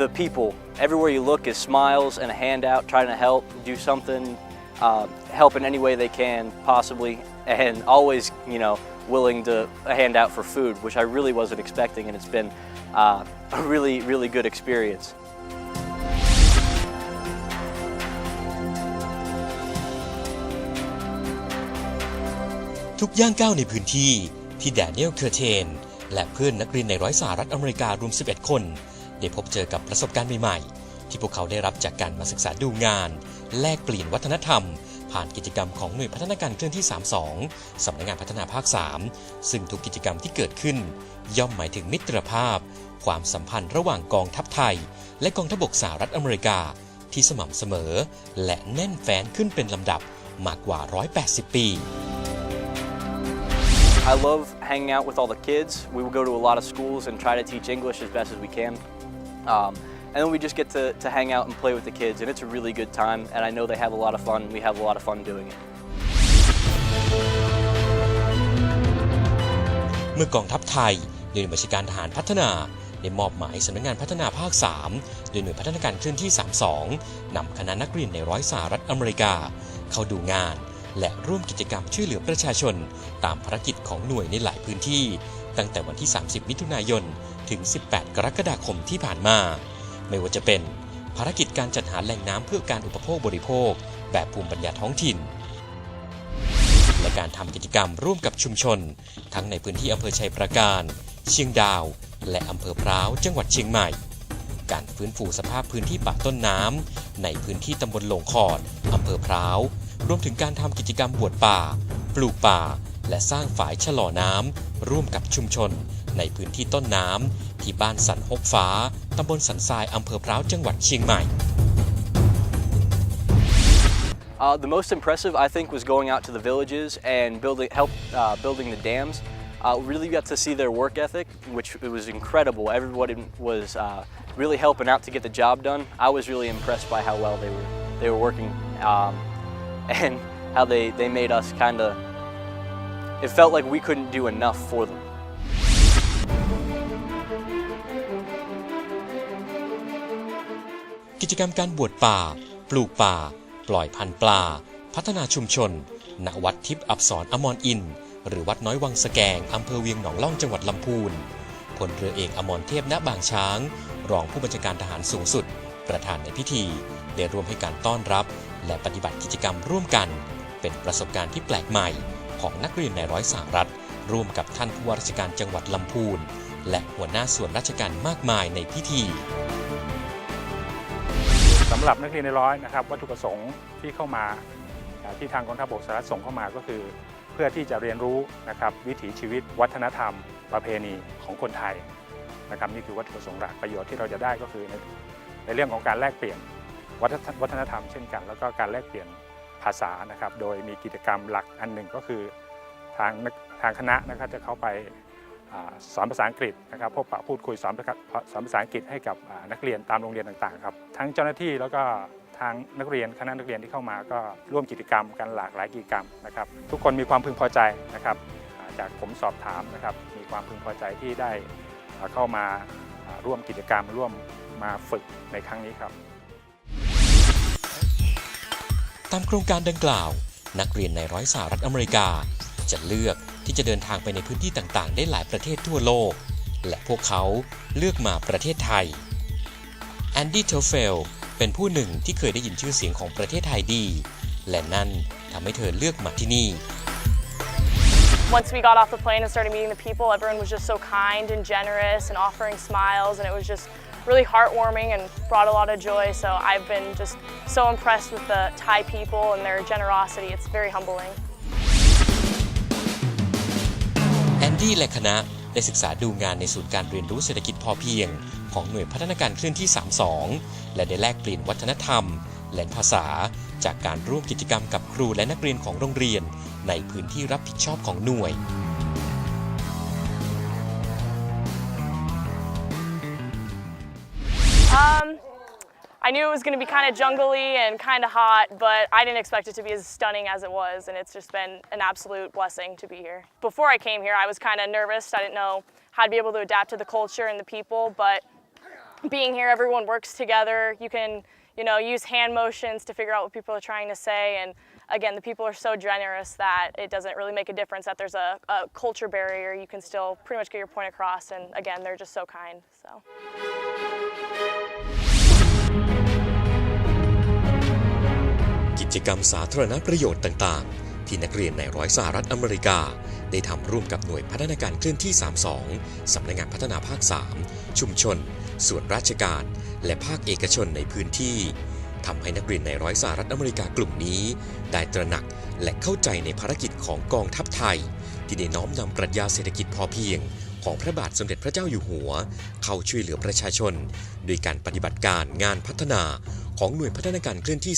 the people. Everywhere you look is smiles and a handout, trying to help, do something, uh, help in any way they can possibly, and always, you know, willing to hand out for food, which I really wasn't expecting, and it's been uh, a really, really good experience. ทุกย่างก้าวในพื้นที่ที่แดเนียลเคอร์เทนและเพื่อนนักเรียนในร้อยสหรัฐอเมริการวม 11 คน ได้พบเจอกับประสบการณ์ใหม่ๆ ที่พวกเขาได้รับจากการมาศึกษาดูงาน แลกเปลี่ยนวัฒนธรรม ผ่านกิจกรรมของหน่วยพัฒนาการเคลื่อนที่ 32 สำนักงานพัฒนาภาค 3 ซึ่งทุกกิจกรรมที่เกิดขึ้น ย่อมหมายถึงมิตรภาพ ความสัมพันธ์ระหว่างกองทัพไทย และกองทัพบกสหรัฐอเมริกา ที่สม่ำเสมอ และแน่นแฟ้นขึ้นเป็นลำดับมากกว่า 180 ปี I love hanging out with all the kids. We will go to a lot of schools and try to teach English as best as we can. Um, and then we just get to, to hang out and play with the kids, and it's a really good time. And I know they have a lot of fun. We have a lot of fun doing it. เมื่อกองทัพไทยโดยหน่วยบัญชาการทหารพัฒนาได้มอบหมายสำนักงานพัฒนาภาค 3 โดยหน่วยพัฒนาการเคลื่อนที่ 32 นำคณะนักเรียนในร้อยสหรัฐอเมริกา เข้าดูงาน และร่วมกิจกรรมช่วยเหลือประชาชน ตามภารกิจของหน่วยในหลายพื้นที่ ตั้งแต่วันที่ 30 มิถุนายน ถึง 18 กรกฎาคมที่ผ่านมา ไม่ว่าจะเป็นภารกิจการจัดหาแหล่งน้ำเพื่อการอุปโภคบริโภค แบบภูมิปัญญาท้องถิ่น และการทำกิจกรรมร่วมกับชุมชน ทั้งในพื้นที่อำเภอชัยประการ เชียงดาว และอำเภอพร้าวจังหวัดเชียงใหม่ การฟื้นฟูสภาพพื้นที่ป่าต้นน้ำในพื้นที่ตำบลหลงขอดอำเภอพร้าวรวมถึงการทำกิจกรรมบวชป่า ปลูกป่า และสร้างฝายชะลอน้ำร่วมกับชุมชน ในพื้นที่ต้นน้ำที่บ้านสันฮกฟ้าตำบลสันทรายอำเภอพร้าว จังหวัดเชียงใหม่ Uh, the most impressive, I think, was going out to the villages and building, help uh, building the dams. Uh, really got to see their work ethic, which it was incredible. Everybody was uh, really helping out to get the job done. I was really impressed by how well they were they were working um, and how they, they made us kind of. It felt like we couldn't do enough for them. กิจกรรมการบวชป่า ปลูกป่า ปล่อยพันธุ์ปลา พัฒนาชุมชน ณ วัดทิพย์อับสรอมรอิน หรือวัดน้อยวังสแกงอำเภอเวียงหนองล่องจังหวัดลำพูนพลเรือเอกอมรเทพณบางช้าง รองผู้บัญชาการทหารสูงสุด ประธานในพิธี ได้ร่วมให้การต้อนรับ และปฏิบัติกิจกรรมร่วมกัน เป็นประสบการณ์ที่แปลกใหม่ ของนักเรียนในร้อยสหรัฐ ร่วมกับท่านผู้ว่าราชการจังหวัดลำพูน และหัวหน้าส่วนราชการมากมายในพิธีำหรับนักเรียนในร้อยนะครับวัตถุประสงค์ที่เข้ามาที่ทางกองทัพบกสหรัฐส่งเข้ามาก็คือ เพื่อที่จะเรียนรู้นะครับวิถีชีวิต วัฒนธรรม ประเพณีของคนไทยนะครับนี่คือวัตถุประสงค์หลักประโยชน์ที่เราจะได้ก็คือในในเรื่องของการแลกเปลี่ยนวัฒนวัฒนธรรมเช่นกัน แล้วก็การแลกเปลี่ยนภาษานะครับ โดยมีกิจกรรมหลักอันหนึ่งก็คือทางทางคณะนะครับจะเข้าไป สอนภาษาอังกฤษนะครับพบปะพูดคุยสอนภาษาสอนภาษาอังกฤษให้กับนักเรียนตามโรงเรียนต่างๆครับทั้งเจ้าหน้าที่แล้วก็ทางนักเรียนคณะนักเรียนที่เข้ามาก็ร่วมกิจกรรมกันหลากหลายกิจกรรมนะครับ ทุกคนมีความพึงพอใจนะครับจากผมสอบถามนะครับ มีความพึงพอใจที่ได้เข้ามาร่วมกิจกรรม ร่วมมาฝึกในครั้งนี้ครับ ตามโครงการดังกล่าว นักเรียนในร้อยสหรัฐอเมริกา จะเลือก ที่จะเดินทางไปในพื้นที่ต่างๆ ได้หลายประเทศทั่วโลก และพวกเขาเลือกมาประเทศไทยแอนดี้เทลเฟลเป็นผู้หนึ่งที่เคยได้ยินชื่อเสียงของประเทศไทยดี และนั่นทำให้เธอเลือกมาที่นี่ Once we got off the plane and started meeting the people, everyone was just so kind and generous and offering smiles, and it was just really heartwarming and brought a lot of joy. So I've been just so impressed with the Thai people and their generosity. It's very humbling. ดี้และคณะได้ศึกษาดูงานในศูนย์การเรียนรู้เศรษฐกิจพอเพียง ของหน่วยพัฒนาการเคลื่อนที่ 32 และได้แลกเปลี่ยนวัฒนธรรม และภาษา จากการร่วมกิจกรรมกับครูและนักเรียนของโรงเรียน ในพื้นที่รับผิดชอบของหน่วย Um, I knew it was going to be kind of jungly and kind of hot, but I didn't expect it to be as stunning as it was, and it's just been an absolute blessing to be here. Before I came here, I was kind of nervous. I didn't know how to be able to adapt to the culture and the people, but being here, everyone works together. You can, you know, use hand motions to figure out what people are trying to say. And again, the people are so generous that it doesn't really make a difference that there's a, a culture barrier. You can still pretty much get your point across. And again, they're just so kind. So. กิจกรรมสาธารณประโยชน์ต่างๆ ที่นักเรียนในร้อยสหรัฐอเมริกา ได้ทำร่วมกับหน่วยพัฒนาการเคลื่อนที่ 32 สำนักงานพัฒนาภาค 3 ชุมชน ส่วนราชการ และภาคเอกชนในพื้นที่ทำให้นักเรียนในร้อยสหรัฐอเมริกากลุ่มนี้ ได้ตระหนักและเข้าใจในภารกิจของกองทัพไทย ที่ได้น้อมนำปรัชญาเศรษฐกิจพอเพียงของพระบาทสมเด็จพระเจ้าอยู่หัว เข้าช่วยเหลือประชาชน โดยการปฏิบัติการงานพัฒนา ของหน่วยพัฒนาการเคลื่อนที่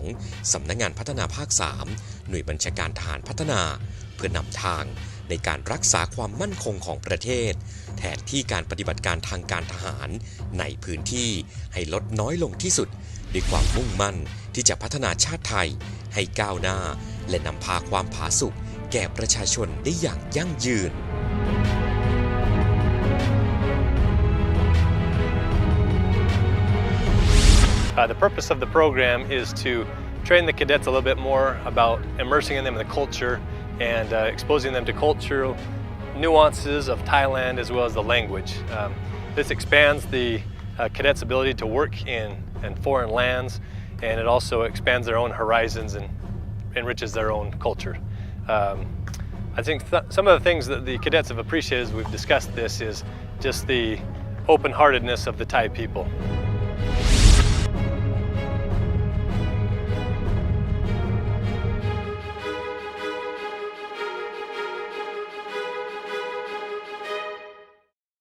32 สำนักงานพัฒนาภาค 3 หน่วยบัญชาการทหารพัฒนา เพื่อนำทางในการรักษาความมั่นคงของประเทศ แทนที่การปฏิบัติการทางการทหารในพื้นที่ให้ลดน้อยลงที่สุด ด้วยความมุ่งมั่นที่จะพัฒนาชาติไทย ให้ก้าวหน้า และนำพาความผาสุกแก่ประชาชนได้อย่างยั่งยืน Uh, the purpose of the program is to train the cadets a little bit more about immersing them in the culture and uh, exposing them to cultural nuances of Thailand as well as the language. Um, this expands the uh, cadets' ability to work in, in foreign lands and it also expands their own horizons and enriches their own culture. Um, I think th- some of the things that the cadets have appreciated as we've discussed this is just the open heartedness of the Thai people.